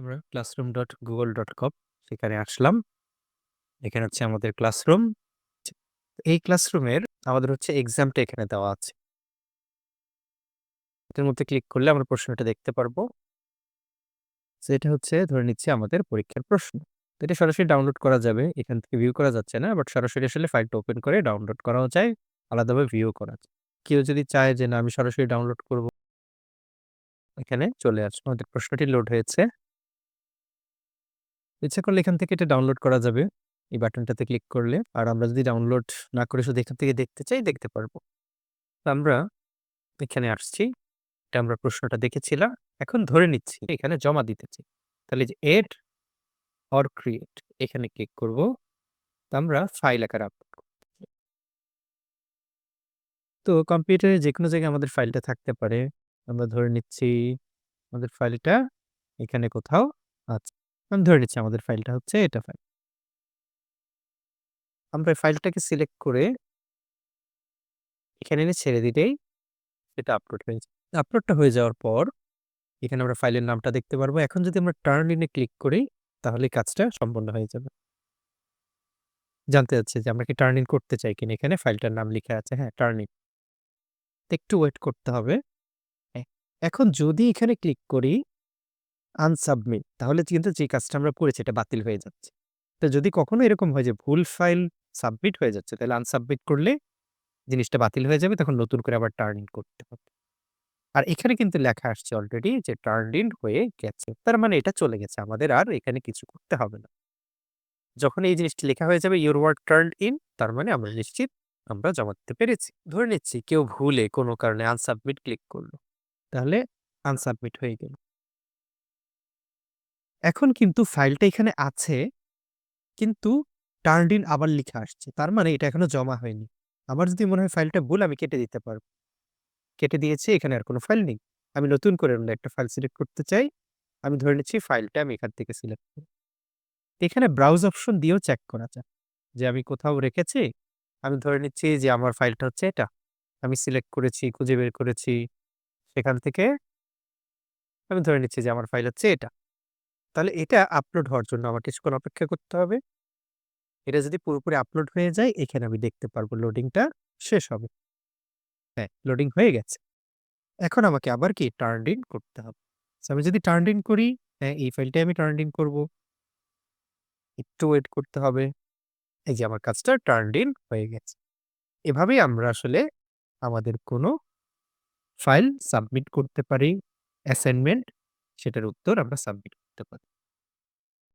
আমরা classroom dot Google dot com সেখানে আসলাম। এখানে হচ্ছে আমাদের ক্লাসরুম। এই ক্লাসরুমের আমাদের হচ্ছে এক্সামটা এখানে দেওয়া আছে। এটার মধ্যে ক্লিক করলে আমরা প্রশ্নটা দেখতে পারব। এটা হচ্ছে ধরে নিচ্ছি আমাদের পরীক্ষার প্রশ্ন। তো এটা সরাসরি ডাউনলোড করা যাবে। এখান থেকে ভিউ করা যাচ্ছে না। বাট সরাসরি আসলে ফাইলটা ওপেন করে ডাউনলোড করাও যায়। আলাদাভাবে ভিউ করা যায়। কেউ যদি চায় যে না, আমি সরাসরি ডাউনলোড করব, এখানে চলে আসব। আমাদের প্রশ্নটি লোড হয়েছে। ইচ্ছা করলে এখান থেকে এটা ডাউনলোড করা যাবে। এই বাটনটাতে ক্লিক করলে। আর আমরা যদি ডাউনলোড না করে শুধু এখান থেকে দেখতে চাই, দেখতে পারব। আমরা এখানে আসছি। এটা আমরা প্রশ্নটা দেখেছিলাম। এখন ধরে নিচ্ছি এখানে জমা দিতে চাই। তাহলে যে এড অর ক্রিয়েট এখানে ক্লিক করব। তো আমরা ফাইল আকারে আপলোড তো কম্পিউটারে যেকোনো জায়গায় আমাদের ফাইলটা থাকতে পারে। আমরা ধরে নিচ্ছি আমাদের ফাইলটা এখানে কোথাও আছে। আমি ধরে নিচ্ছি আমাদের ফাইলটা হচ্ছে এটা ফাইল। আমরা ফাইলটাকে সিলেক্ট করে এখানে এনে ছেড়ে দিলেই এটা আপলোড হয়ে যাবে। আপলোডটা হয়ে যাওয়ার পর এখানে আমরা ফাইলের নামটা দেখতে পারব। এখন যদি আমরা টার্ন ইন ক্লিক করি, তাহলে কাজটা সম্পন্ন হয়ে যাবে। জানতে চাচ্ছে যে আমরা কি টার্ন ইন করতে চাই কিনা এখানে ফাইলটার নাম লিখা আছে হ্যাঁ টার্ন ইন। একটু ওয়েট করতে হবে। এখন যদি এখানে ক্লিক করি আনসাবমিট তাহলে কিন্তু যে কাজটা আমরা করেছি এটা বাতিল হয়ে যাচ্ছে। তো যদি কখনো এরকম হয় যে ভুল ফাইল সাবমিট হয়ে যাচ্ছে, তাহলে আনসাবমিট করলে জিনিসটা বাতিল হয়ে যাবে, তখন নতুন করে আবার টার্ন ইন করতে হবে। আর এখানে কিন্তু লেখা আসছে অলরেডি যে টার্নড ইন হয়ে গেছে। তার মানে এটা চলে গেছে। আমাদের আর এখানে কিছু করতে হবে না। যখন এই জিনিসটি লেখা হয়ে যাবে ইউর ওয়ার্ড টার্ন ইন তার মানে আমরা নিশ্চিত আমরা জমা দিতে পেরেছি। ধরে নিচ্ছি কেউ ভুলে কোনো কারণে আনসাবমিট ক্লিক করল। তাহলে আনসাবমিট হয়ে গেল। এখন কিন্তু ফাইলটা এখানে আছে কিন্তু টার্নড ইন আবার লিখা আসছে। তার মানে এটা এখনও জমা হয়নি। আমার যদি মনে হয় ফাইলটা ভুল আমি কেটে দিতে পারব। কেটে দিয়েছি এখানে আর কোনো ফাইল নেই। আমি নতুন করে অন্য একটা ফাইল সিলেক্ট করতে চাই। আমি ধরে নিচ্ছি ফাইলটা আমি এখান থেকে সিলেক্ট করব। এখানে ব্রাউজ অপশন দিয়েও চেক করা যায়। যে আমি কোথাও রেখেছি। আমি ধরে নিচ্ছি যে আমার ফাইলটা হচ্ছে এটা। আমি সিলেক্ট করেছি, খুঁজে বের করেছি। সেখান থেকে আমি ধরে নিচ্ছি যে আমার ফাইল হচ্ছে এটা। তাহলে এটা আপলোড হওয়ার জন্য আমার কিছুক্ষণ অপেক্ষা করতে হবে। এটা যদি পুরোপুরি আপলোড হয়ে যায় এখানে আমি দেখতে পারব লোডিংটা শেষ হবে। হ্যাঁ, লোডিং হয়ে গেছে। এখন আমাকে আবার কি টার্ন ইন করতে হবে। আমি যদি টার্ন ইন করি হ্যাঁ, এই ফাইলটাই আমি টার্ন ইন করব একটু ওয়েট করতে হবে। এই যে আমার কাজটা টার্ন ইন হয়ে গেছে। এভাবেই আমরা আসলে আমাদের কোনো ফাইল সাবমিট করতে পারি। অ্যাসাইনমেন্ট সেটার উত্তর আমরা সাবমিট করতে পারি।